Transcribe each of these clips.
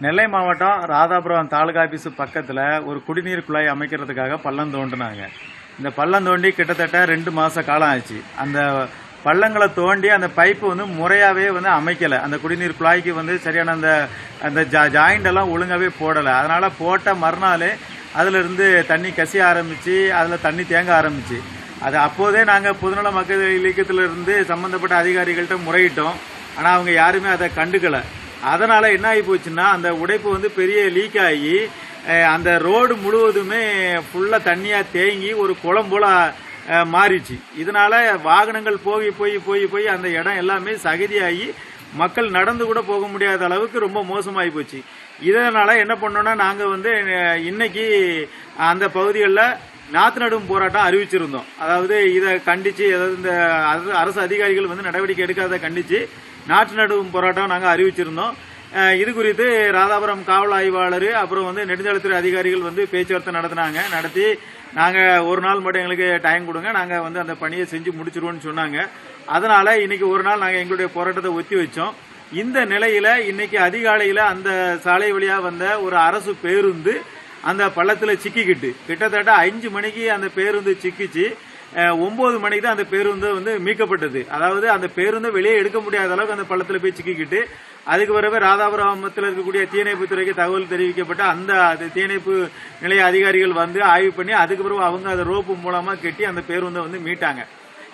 நெல்லை மாவட்டம் ராதாபுரம் தாலுகா ஆபீஸ் பக்கத்தில் ஒரு குடிநீர் குழாய் அமைக்கிறதுக்காக பள்ளம் தோண்டினாங்க. இந்த பள்ளம் தோண்டி கிட்டத்தட்ட ரெண்டு மாச காலம் ஆச்சு. அந்த பள்ளங்களை தோண்டி அந்த பைப்பு வந்து முறையாவே வந்து அமைக்கல. அந்த குடிநீர் குழாய்க்கு வந்து சரியான அந்த அந்த ஜாயிண்ட் எல்லாம் ஒழுங்காவே போடல. அதனால போட்ட மறுநாள் அதுல இருந்து தண்ணி கசிய ஆரம்பிச்சு அதுல தண்ணி தேங்க ஆரம்பிச்சு. அது அப்போதே நாங்கள் பொதுநல மக்கள் இயக்கத்திலிருந்து சம்பந்தப்பட்ட அதிகாரிகள்கிட்ட முறையிட்டோம். ஆனால் அவங்க யாருமே அதை கண்டுக்கலை. அதனால என்ன ஆகி போச்சுன்னா அந்த உடைப்பு வந்து பெரிய லீக் ஆகி அந்த ரோடு முழுவதுமே ஃபுல்லா தண்ணியா தேங்கி ஒரு குளம் போல மாறிச்சு இதனால வாகனங்கள் போய் போய் போய் போய் அந்த இடம் எல்லாமே சகதியாகி மக்கள் நடந்து கூட போக முடியாத அளவுக்கு ரொம்ப மோசமாகி போச்சு. இதனால என்ன பண்ணோம்னா நாங்க வந்து இன்னைக்கு அந்த பகுதிகளில் நாத்து நடும் போராட்டம் அறிவிச்சிருந்தோம். அதாவது இதை கண்டிச்சு அதாவது இந்த அரசு- அரசு அதிகாரிகள் வந்து நடவடிக்கை எடுக்காத கண்டிச்சு நாற்று நடும் போராட்டம் நாங்கள் அறிவிச்சிருந்தோம். இது குறித்து ராதாபுரம் காவல் ஆய்வாளர் அப்புறம் வந்து நெடுஞ்சாலைத்துறை அதிகாரிகள் வந்து பேச்சுவார்த்தை நடத்தினாங்க. நடத்தி நாங்கள் ஒரு நாள் மட்டும் எங்களுக்கு டைம் கொடுங்க. நாங்கள் வந்து அந்த பணியை செஞ்சு முடிச்சிருவோம்னு சொன்னாங்க. அதனால இன்னைக்கு ஒரு நாள் நாங்கள் எங்களுடைய போராட்டத்தை ஒத்தி வச்சோம். இந்த நிலையில இன்னைக்கு அதிகாலையில் அந்த சாலை வழியாக வந்த ஒரு அரசு பேருந்து அந்த பள்ளத்துல சிக்கிக்கிட்டு. கிட்டத்தட்ட அஞ்சு மணிக்கு அந்த பேருந்து சிக்கிச்சு. ஒன்பது மணிக்கு தான் அந்த பேருந்து வந்து மீட்கப்பட்டது. அதாவது அந்த பேருந்தை வெளியே எடுக்க முடியாத அளவுக்கு அந்த பள்ளத்துல போய் சிக்கிக்கிட்டு. அதுக்கு பிறகு ராதாபுரத்தில் இருக்கக்கூடிய தீயணைப்பு துறைக்கு தகவல் தெரிவிக்கப்பட்ட அந்த தீயணைப்பு நிலைய அதிகாரிகள் வந்து ஆய்வு பண்ணி அதுக்கு பிறகு அவங்க அதை ரோப்பு மூலமா கட்டி அந்த பேருந்தை வந்து மீட்டாங்க.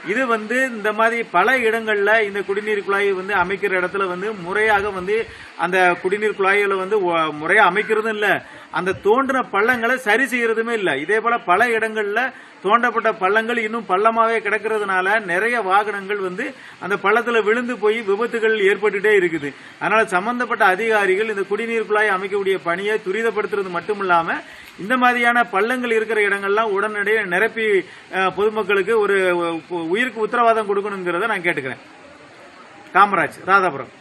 இது வந்து இந்த மாதிரி பல இடங்கள்ல இந்த குடிநீர் குழாய் வந்து அமைக்கிற இடத்துல வந்து முறையாக வந்து அந்த குடிநீர் குழாய்களை வந்து முறையா அமைக்கிறதும் இல்ல. அந்த தோன்றின பள்ளங்களை சரி செய்யறதுமே இல்ல. இதே போல பல இடங்கள்ல தோண்டப்பட்ட பள்ளங்கள் இன்னும் பள்ளமாவே கிடக்கிறதுனால நிறைய வாகனங்கள் வந்து அந்த பள்ளத்துல விழுந்து போய் விபத்துகள் ஏற்பட்டுட்டே இருக்குது. அதனால சம்பந்தப்பட்ட அதிகாரிகள் இந்த குடிநீர் குழாய் அமைக்கக்கூடிய பணியை துரிதப்படுத்துறது மட்டும் இல்லாம இந்த மாதிரியான பள்ளங்கள் இருக்கிற இடங்கள்லாம் உடனடியாக நிரப்பி அஹ், பொதுமக்களுக்கு ஒரு உயிருக்கு உத்தரவாதம் கொடுக்கணுங்கிறத நான் கேட்டுக்கிறேன். காமராஜ் ராதாபுரம்.